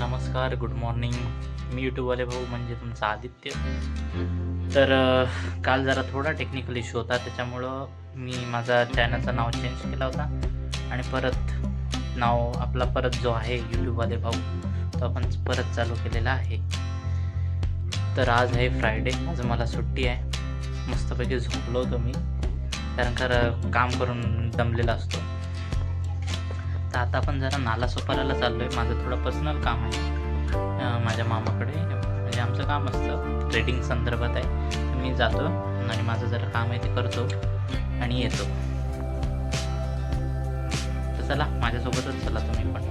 नमस्कार good morning मी यूट्यूबवाले भाऊ म्हणजे तुमचा आदित्य. तर काल जरा थोडा टेक्निकल इश्यू होता त्याच्यामुळं मी माझा चॅनलचं नाव चेंज केला होता. आणि परत नाव आपला परत जो आहे यूट्यूबवाले भाऊ तो आपण परत चालू केलेला आहे. तर आज आहे फ्रायडे आज मला सुट्टी आहे. मस्तपैकी झोपलो होतो मी. कारण खरं काम करून दमलेला असतो. तर आता आपण जरा नाला सोपाराला चाललो आहे माझं थोडं पर्सनल काम आहे. माझ्या मामाकडे. म्हणजे आमचं काम असतं. ट्रेडिंग संदर्भात आहे. मी जातो आणि माझं जरा काम आहे ते करतो आणि येतो. तर चला माझ्यासोबतच चला तुम्ही पण.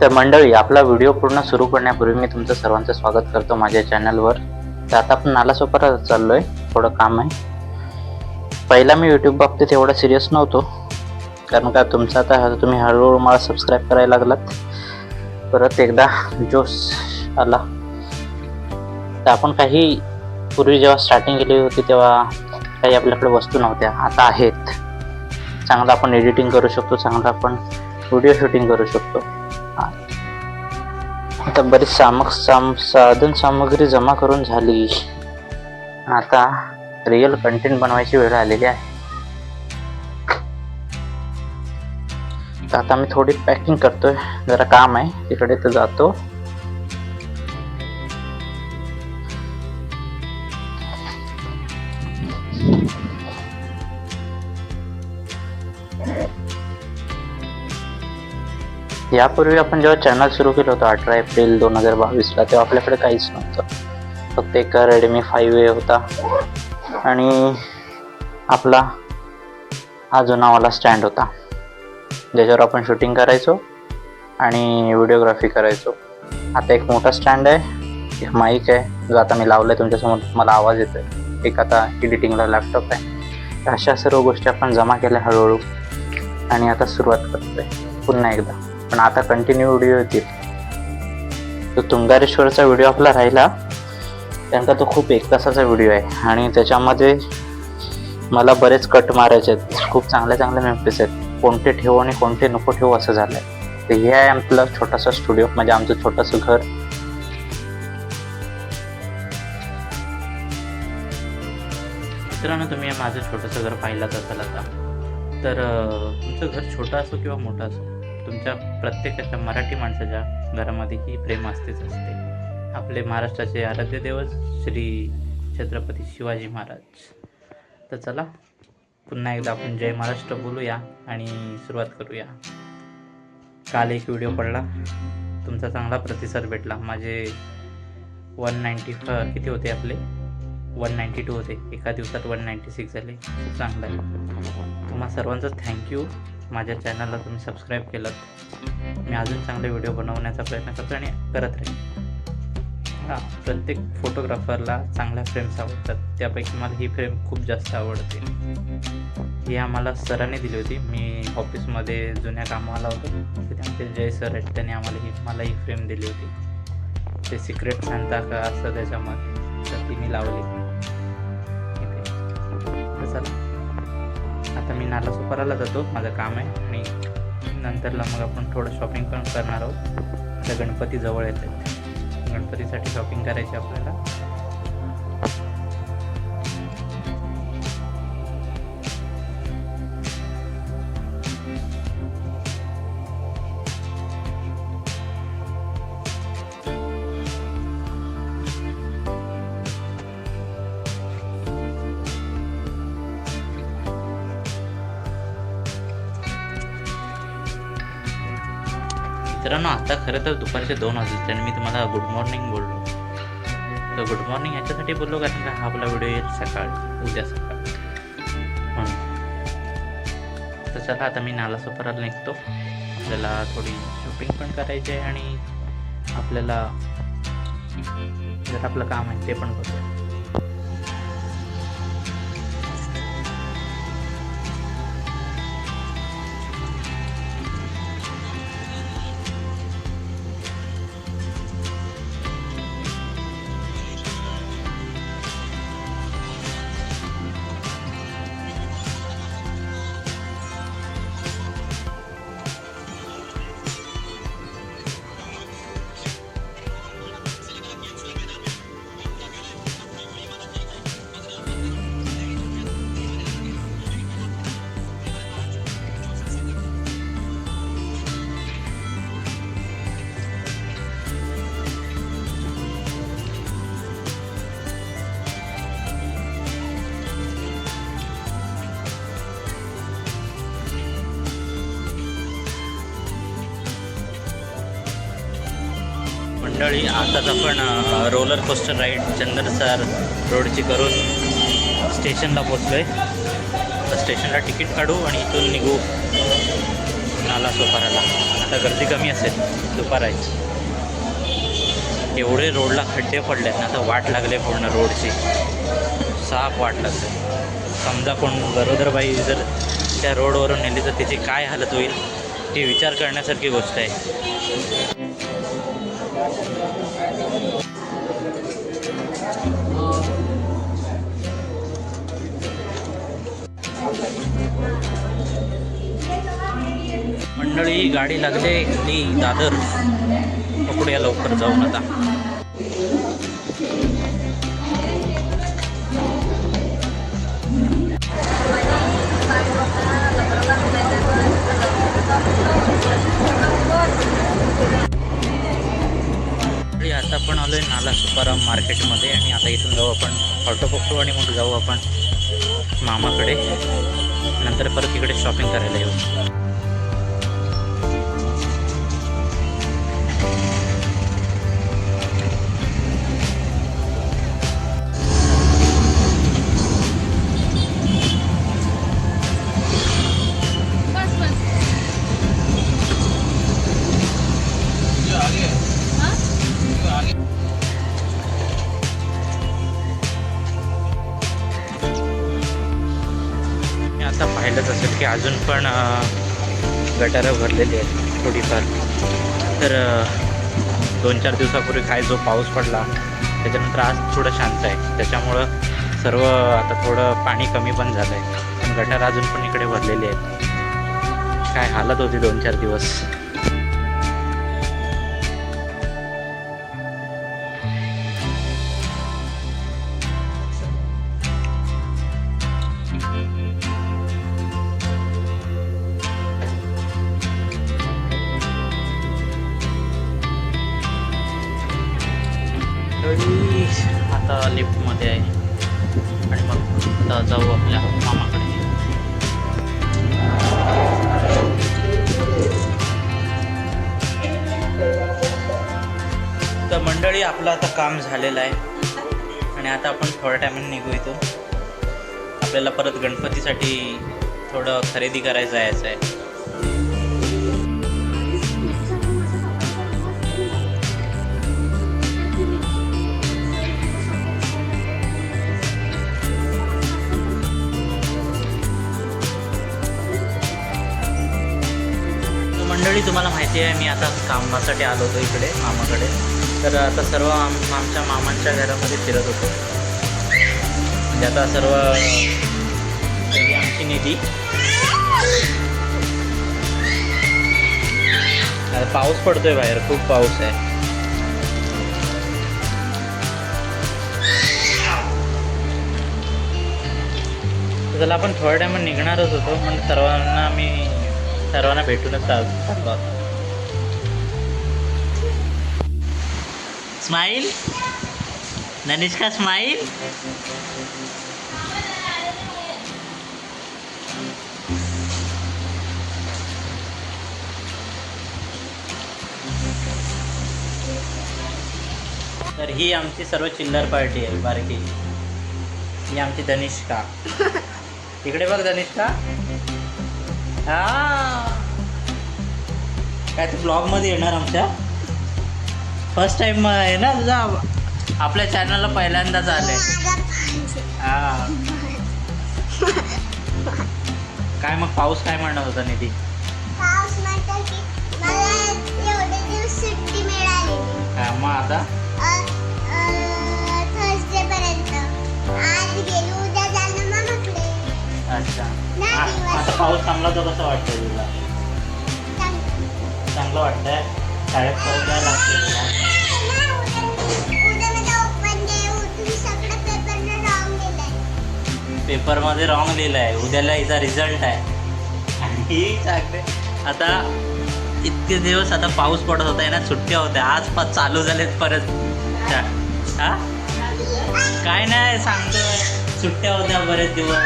तर मंडळी आपला व्हिडिओ पूर्ण सुरू करण्यापूर्वी मी तुमचं सर्वांचं स्वागत करतो माझ्या चॅनलवर. तर आता आपण नालासोपारा चाललो आहे थोडं काम आहे. पहिला मी यूट्यूब बाबतीत एवढा सिरियस नव्हतो. कारण का तुमचा आता तुम्ही हळूहळू मला सबस्क्राईब करायला लागलात. परत एकदा जोश आला. तर आपण काही पूर्वी जेव्हा स्टार्टिंग केली होती तेव्हा काही आपल्याकडे वस्तू नव्हत्या. आता आहेत. चांगलं आपण एडिटिंग करू शकतो चांगलं आपण व्हिडिओ शूटिंग करू शकतो. आता बरीच सामग साम साधन सामग्री जमा करून झाली आता रिअल कंटेंट बनवायची वेळ आलेली आहे. आता मी थोडी पॅकिंग करतोय. जरा काम आहे. तिकडे तर जातो. यापूर्वी आपण जेव्हा चॅनल सुरू केलं होतं अठरा एप्रिल दोन हजार बावीसला तेव्हा आपल्याकडे काहीच नव्हतं. फक्त एक रेडमी फाईव्ह ए होता. आणि आपला हा जुनावाला स्टँड होता. ज्याच्यावर आपण शूटिंग करायचो आणि व्हिडिओग्राफी करायचो. आता एक मोठा स्टँड आहे एक माईक आहे. जो आता मी लावला आहे तुमच्यासमोर मला आवाज येतोय. एक आता एडिटिंगला लॅपटॉप आहे. अशा सर्व गोष्टी आपण जमा केल्या हळूहळू. आणि आता सुरुवात करतोय. पुन्हा एकदा. पण आता कंटिन्यू व्हिडिओ येतील. तो तुंगारेश्वरचा व्हिडिओ आपला राहिला. त्यांचा तो खूप एक तासाचा व्हिडिओ आहे. आणि त्याच्यामध्ये मला बरेच कट मारायचे आहेत. खूप चांगल्या चांगल्या मेमरीज आहेत. कोणते ठेवू आणि कोणते नको ठेवू असं झालं आहे तर हे आहे आपलं छोटासा स्टुडिओ म्हणजे आमचं छोटंसं घर. मित्रांनो तुम्ही माझं छोटंसं घर पाहिलं असाल आता. तर तुमचं घर छोटं असो किंवा मोठं असो तुमच्या प्रत्येकाच्या मराठी माणसाच्या घरामध्ये ही प्रेम असतेच असते. आपले महाराष्ट्राचे आराध्य देवच श्री छत्रपती शिवाजी महाराज. तर चला पुन्हा एकदा आपण जय महाराष्ट्र बोलूया आणि सुरुवात करूया. काल एक व्हिडिओ पडला. तुमचा चांगला प्रतिसाद भेटला. माझे वन नाईंटी फ किती होते आपले? वन नाईंटी टू होते. एका दिवसात वन नाईंटी सिक्स झाले. खूप चांगलं आहे. तुम्हा सर्वांचं थँक्यू माझ्या चॅनलला तुम्ही सबस्क्राईब केलं मी अजून चांगले व्हिडिओ बनवण्याचा प्रयत्न करतो आणि करत राहीन. हां प्रत्येक फोटोग्राफरला चांगल्या फ्रेम्स आवडतात. त्यापैकी मला ही फ्रेम खूप जास्त आवडते. ही आम्हाला सरांनी दिली होती. मी ऑफिसमध्ये जुन्या कामाला होतो. तिथे आमचे जय सर आहेत. त्यांनी आम्हाला ही मला ही फ्रेम दिली होती. ते सिक्रेट सांगता का असतं त्याच्यामध्ये. तर ती मी लावली चला. आता मी नाला सुपाराला जातो. माझं काम आहे. आणि नंतरला मग आपण थोडं शॉपिंग पण करणार आहोत. आता गणपती जवळ येत आहेत गणपतीसाठी शॉपिंग करायची आपल्याला. मित्रांनो आता खरं तर दुपारचे दोन वाजले आणि मी तुम्हाला गुड मॉर्निंग बोललो. तर गुड मॉर्निंग याच्यासाठी बोललो कारण का हा आपला व्हिडिओ येईल सकाळ उद्या सकाळ. म्हणून. तर चला आता मी नाला सोपराला निघतो. आपल्याला थोडी शॉपिंग पण करायची आहे आणि आपल्याला जर आपलं काम आहे ते पण करतो मंडळी आताच आपण रोलर कोस्टर राईड चंदनसर रोडची करून स्टेशनला पोचलो आहे तर स्टेशनला तिकीट काढू आणि इथून निघू नाला सोपाराला आता गर्दी कमी असेल दुपाराची एवढे रोडला खड्डे पडले आहेत ना आता वाट लागले पूर्ण रोडची साफ वाट लागते समजा कोण गरोदरबाई जर त्या रोडवरून नेली तर तिची काय हालत होईल ही विचार करण्यासारखी गोष्ट आहे. मंडळी गाडी लागले मी दादर. पकडूया लवकर जाऊन आता. मंडळी आता आपण आलोय नाला सुपाराम मार्केटमध्ये आणि आता इथून जाऊ आपण. ऑटो पकडू आणि मग जाऊ आपण मामाकडे. नंतर परत इकडे शॉपिंग करायला येऊ. अजून पण गटारं भरलेली आहेत थोडीफार. तर दोन चार दिवसापूर्वी काय जो पाऊस पडला त्याच्यानंतर आज थोडं शांत आहे. त्याच्यामुळं सर्व आता थोडं पाणी कमी पण झालं आहे पण गटार अजून पण इकडे भरलेली आहेत. काय हालत होती दोन चार दिवस? आपलं आता काम झालेलं आहे. आणि आता आपण थोड्या टायमाने निघू इथून. आपल्याला परत गणपतीसाठी थोडं खरेदी करायचं जायचं आहे. मंडळी तुम्हाला माहिती आहे मी आता कामासाठी आलो होतो इकडे मामाकडे. तर आता सर्व आम आमच्या मामांच्या घरामध्ये फिरत होतो. म्हणजे आता सर्व आमची निधी. आता पाऊस पडतोय बाहेर खूप पाऊस आहे. तर त्याला आपण थोड्या टायमात निघणारच होतो पण सर्वांना मी सर्वांना भेटूनच चालतो चाललो स्माइल स्माईल का स्माईल तर ही आमची सर्व चिल्लर पार्टी आहे बारकी. ही आमची धनिष्का. इकडे बघ धनिष्का. हा. काय तू ब्लॉगमध्ये येणार आमच्या? फर्स्ट टाइम आहे ना तुझा आपल्या चॅनलला पहिल्यांदाच आले. हा. काय मग पाऊस काय म्हणत होता निधी? पाऊस म्हणतो की मला एवढे दिवस सुट्टी मिळाली हा, मग आता? अच्छा. आता पाऊस थांबला तर कसं वाटतंय तुला? चांगलं. चांगलं वाटतंय? शाळेत पोहोचायला लागते तुला लिहिलंय. पेपरमध्ये रॉंग लिहिलं आहे उद्याला हिचा रिझल्ट आहे. आणि सांगते आता इतके दिवस आता पाऊस पडत होता आहे ना? सुट्ट्या होत्या. आज पाच चालू झालेत परत. हा? काय नाही सांगतो सुट्ट्या होत्या बरेच दिवस.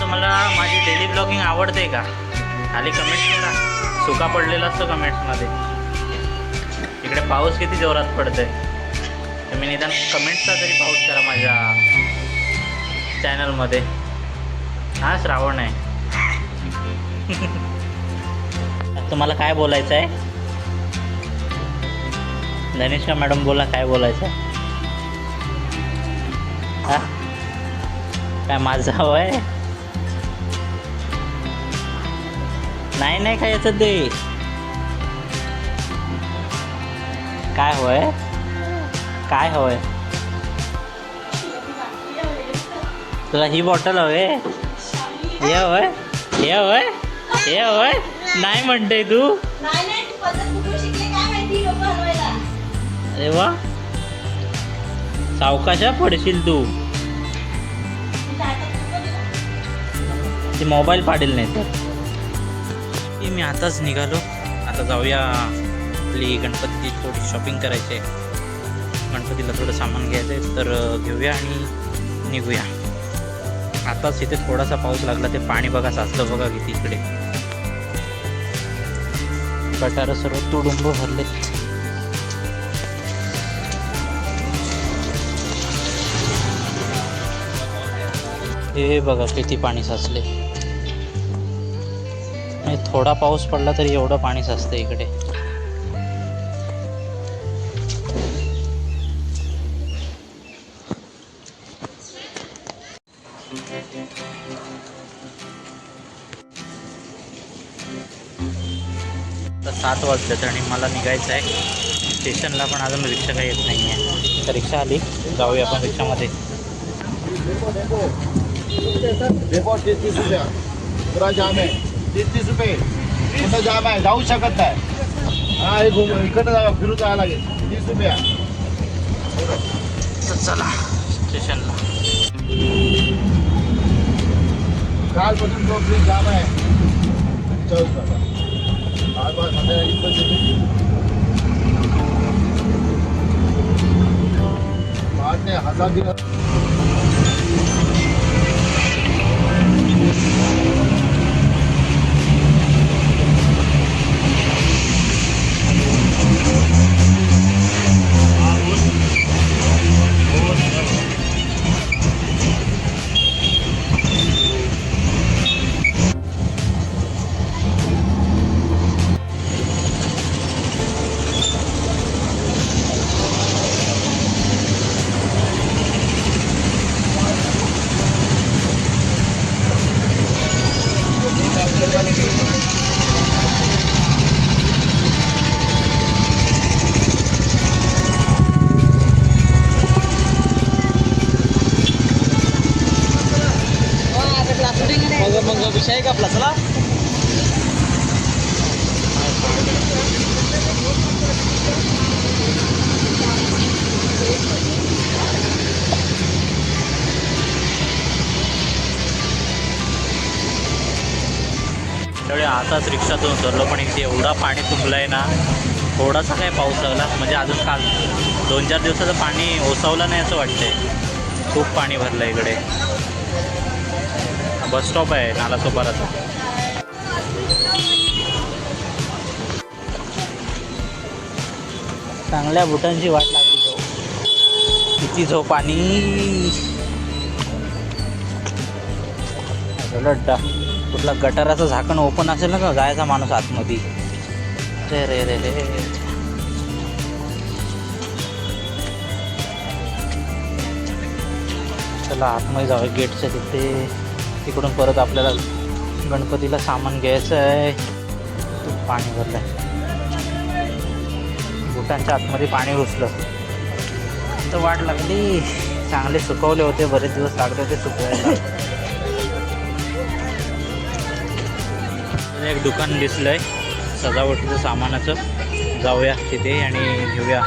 तुम्हाला माझी डेली ब्लॉगिंग आवडते का? खाली कमेंट करा. सुका पडलेला असतो कमेंट्समध्ये इकडे पाऊस किती जोरात पडतोय. तुम्ही निदान कमेंट्सचा तरी पाऊस करा माझ्या चॅनलमध्ये हा श्रावण आहे. तुम्हाला काय बोलायचं आहे धनिष्का मॅडम बोला काय बोलायचं आहे काय माझं हवं नाही नाही काय याचं ते. काय होय? काय हवंय तुला ही बॉटल हवे? हे होय हे होय हे होय नाही म्हणते तू. अरे वा. सावकाशा पडशील तू. ती मोबाईल पाडेल नाही तर. की मी आताच निघालो. आता जाऊया आपली गणपतीची थोडी शॉपिंग करायची आहे. गणपतीला थोडं सामान घ्यायचं आहे तर घेऊया आणि निघूया. आताच इथे थोडासा पाऊस लागला ते पाणी बघा साचलं बघा किती इकडे. गटारं सर्व तुडुंब भरलेत. हे बघा किती पाणी साचले म्हणजे थोडा पाऊस पडला तरी एवढं पाणी साचतं इकडे. सात वाजलेत आणि मला निघायचं आहे स्टेशनला पण अजून रिक्षा काही येत नाही आहे तर रिक्षा आली. जाऊया आपण रिक्षामध्ये. जाम आहे. तीस तीस रुपये. कुठं जाम आहे जाऊ शकत नाही. हा हे घुम इकडं जावं फिरून जावं लागेल. तीस रुपया. चला स्टेशनला. कालपासून तो फ्री जाम आहे. आता इथं येते. आज नाही हज़ार दिवस मग मग विषय का आपला चला आताच रिक्षातून उतरलो पण इथे एवढा पाणी तुंबलं आहे ना थोडासा काय पाऊस लागला म्हणजे अजून काल दोन चार दिवसाचं पाणी ओसावलं नाही असं वाटतंय. खूप पाणी भरलं इकडे. बस स्टॉप आहे नालासोपाराचा. चांगल्या बुटांची वाट लागली झोप. किती झोप आणि लड्डा कुठला गटाराचं झाकण ओपन असेल ना का गायचा माणूस आतमध्ये. रे रे रे रे. चला आतमध्ये जाऊया गेटच्या तिथे. तिकडून परत आपल्याला गणपतीला सामान घ्यायचं आहे. खूप पाणी भरलं आहे बुटांच्या आतमध्ये पाणी घुसलं. तर वाट लागली. चांगले सुकवले होते. बरेच दिवस लागले होते सुकवायला. एक दुकान दिसलंय. सजावटीचं सामानाचं. जाऊया तिथे आणि घेऊया.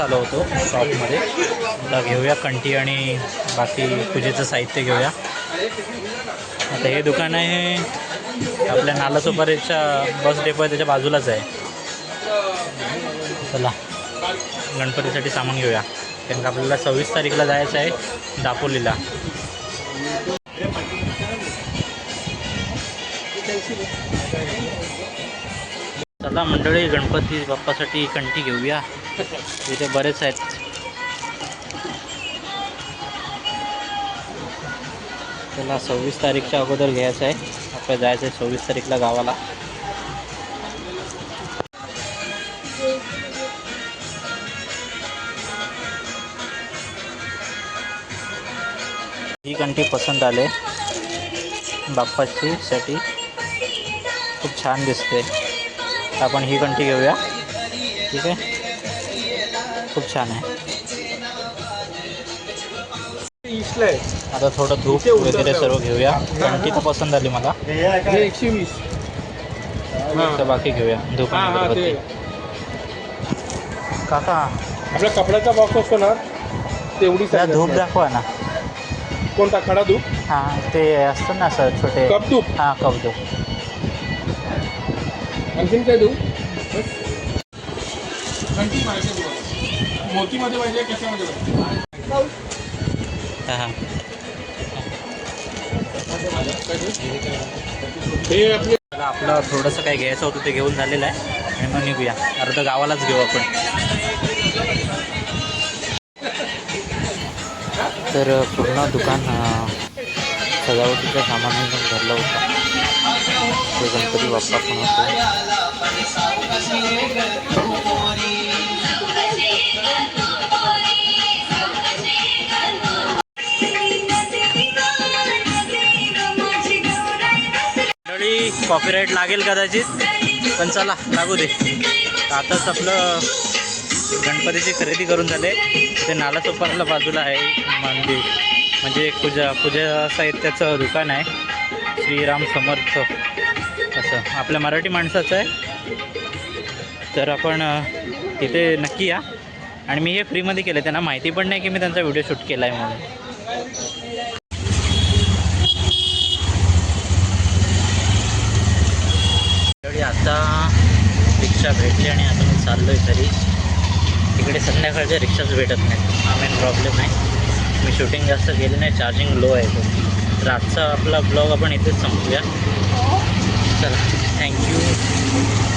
चालू होतो शॉपमध्ये. आता घेऊया कंटी आणि बाकी पूजेचं साहित्य घेऊया. आता हे दुकान आहे आपल्या नालासोपारेच्या बस डेपो आहे त्याच्या बाजूलाच आहे. चला गणपतीसाठी सामान घेऊया. कारण का आपल्याला सव्वीस तारीखला जायचं आहे दापोलीला. चला मंडळी गणपती बाप्पासाठी कंठी घेऊया. इथे बरेच आहेत. त्याला सव्वीस तारीखच्या अगोदर घ्यायचं आहे. आपल्याला जायचं आहे सव्वीस तारीखला गावाला. ही कंठी पसंत आले. बाप्पाची साठी खूप छान दिसते. आपण ही कंठी घेऊया. ठीक आहे? खूप छान आहे. आता थोडं धूप वगैरे सर्व घेऊया. कंठी तर पसंत आली मला. एकशे वीस. बाकी घेऊया. धूप ते. काका. आपला कपड्याचा बॉक्स असतो ना तेवढी धूप. दाखवा ना. कोणता? खडा धूप? हां ते असतं ना असं छोटे. कप धूप? हां कप धूप. आणखीन काय धूप आणखी पाहिजे धूप. मोतीमध्ये पाहिजे कशामध्ये हां हां. हे आपले आपलं थोडंसं काय घ्यायचं होतं ते घेऊन झालेलं आहे. आणि मग निघूया. अर्ध गावालाच घेऊ आपण. तर पूर्ण दुकान सजावटीच्या सामानांनी भरलं होतं. ते गणपती बाप्पा पण होते कॉपीराईट लागेल कदाचित. पण चला लागू दे. तर आताच आपलं गणपतीची खरेदी करून झाले. ते नालासोपाला बाजूला आहे मंदिर. म्हणजे एक पूजा पूजा साहित्याचं दुकान आहे. श्रीराम समर्थ. असं. आपल्या मराठी माणसाचं आहे. तर आपण तिथे नक्की या. आणि मी हे फ्रीमध्ये केलं. त्यांना माहिती पण नाही की मी त्यांचा व्हिडिओ शूट केला आहे म्हणून त्यावेळी आता रिक्षा भेटली आणि आता मी चाललो आहे तरी तिकडे संध्याकाळच्या रिक्षाच भेटत नाहीत. हा मेन प्रॉब्लेम आहे. मी शूटिंग जास्त केली नाही. चार्जिंग लो आहे तो तर आजचा आपला ब्लॉग आपण इथेच संपूया. चला थँक्यू